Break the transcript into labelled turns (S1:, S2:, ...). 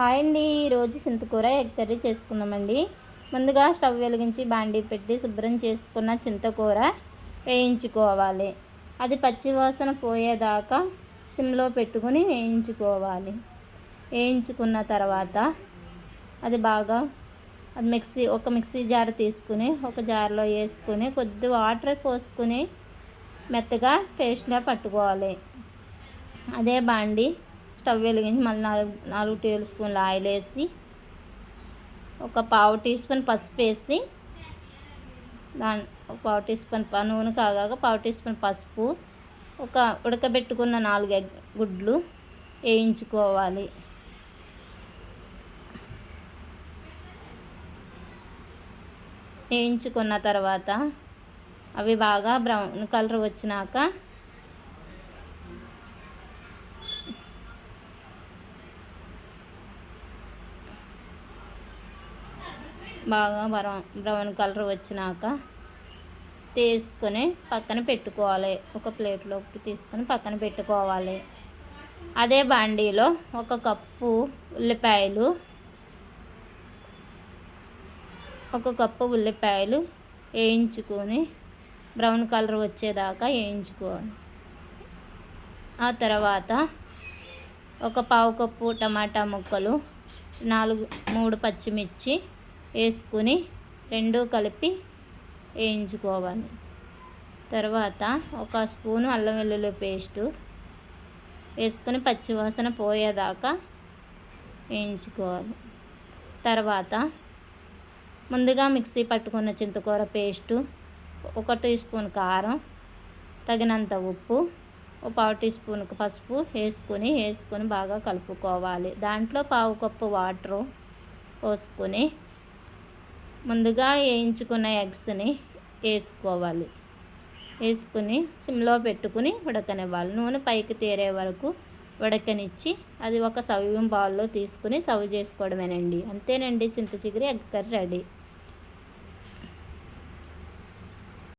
S1: Hi అండి. ఈరోజు చింతకూర egg curry చేసుకుందామండి. ముందుగా స్టవ్ వెలిగించి బాండీ పెట్టి శుభ్రం చేసుకున్న చింతకూర వేయించుకోవాలి. అది పచ్చివాసన పోయేదాకా సిమ్లో పెట్టుకుని వేయించుకోవాలి. వేయించుకున్న తర్వాత అది బాగా అది మిక్సీ ఒక మిక్సీ జార్ తీసుకుని ఒక జార్లో వేసుకుని కొద్ది వాటర్ పోసుకుని మెత్తగా పేస్ట్గా పట్టుకోవాలి. అదే బాండి స్టవ్ వెలిగించి మళ్ళీ నాలుగు నాలుగు టేబుల్ స్పూన్లు ఆయిల్ వేసి ఒక పావు టీ స్పూన్ పసుపు వేసి దాని ఒక పావు టీ స్పూన్ నూనె కాగాక పావు టీ స్పూన్ పసుపు ఒక ఉడకబెట్టుకున్న నాలుగు ఎగ్ గుడ్లు వేయించుకోవాలి. వేయించుకున్న తర్వాత అవి బాగా బ్రౌన్ కలర్ వచ్చినాక బాగా బ్రౌన్ బ్రౌన్ కలర్ వచ్చినాక తీసుకొని పక్కన పెట్టుకోవాలి. ఒక ప్లేట్లోకి తీసుకొని పక్కన పెట్టుకోవాలి. అదే బాండీలో ఒక కప్పు ఉల్లిపాయలు ఒక కప్పు ఉల్లిపాయలు వేయించుకొని బ్రౌన్ కలర్ వచ్చేదాకా వేయించుకోవాలి. ఆ తర్వాత ఒక పావు కప్పు టమాటా ముక్కలు నాలుగు మూడు పచ్చిమిర్చి వేసుకుని రెండు కలిపి వేయించుకోవాలి. తర్వాత ఒక స్పూను అల్లం వెల్లుల్లి పేస్టు వేసుకొని పచ్చివాసన పోయేదాకా వేయించుకోవాలి. తర్వాత ముందుగా మిక్సీ పట్టుకున్న చింతకూర పేస్టు ఒక టీ స్పూన్ కారం తగినంత ఉప్పు ఒక పావు టీ స్పూన్ పసుపు వేసుకుని వేసుకొని బాగా కలుపుకోవాలి. దాంట్లో పావు కప్పు వాటరు పోసుకొని ముందుగా వేయించుకున్న ఎగ్స్ని వేసుకోవాలి. వేసుకుని సిమ్లో పెట్టుకుని ఉడకనివ్వాలి. నూనె పైకి తేరే వరకు ఉడకనిచ్చి అది ఒక సవ్యం బౌల్లో తీసుకుని సర్వ్ చేసుకోవడమేనండి. అంతేనండి చింత చిగురి ఎగ్ కర్రీ రెడీ.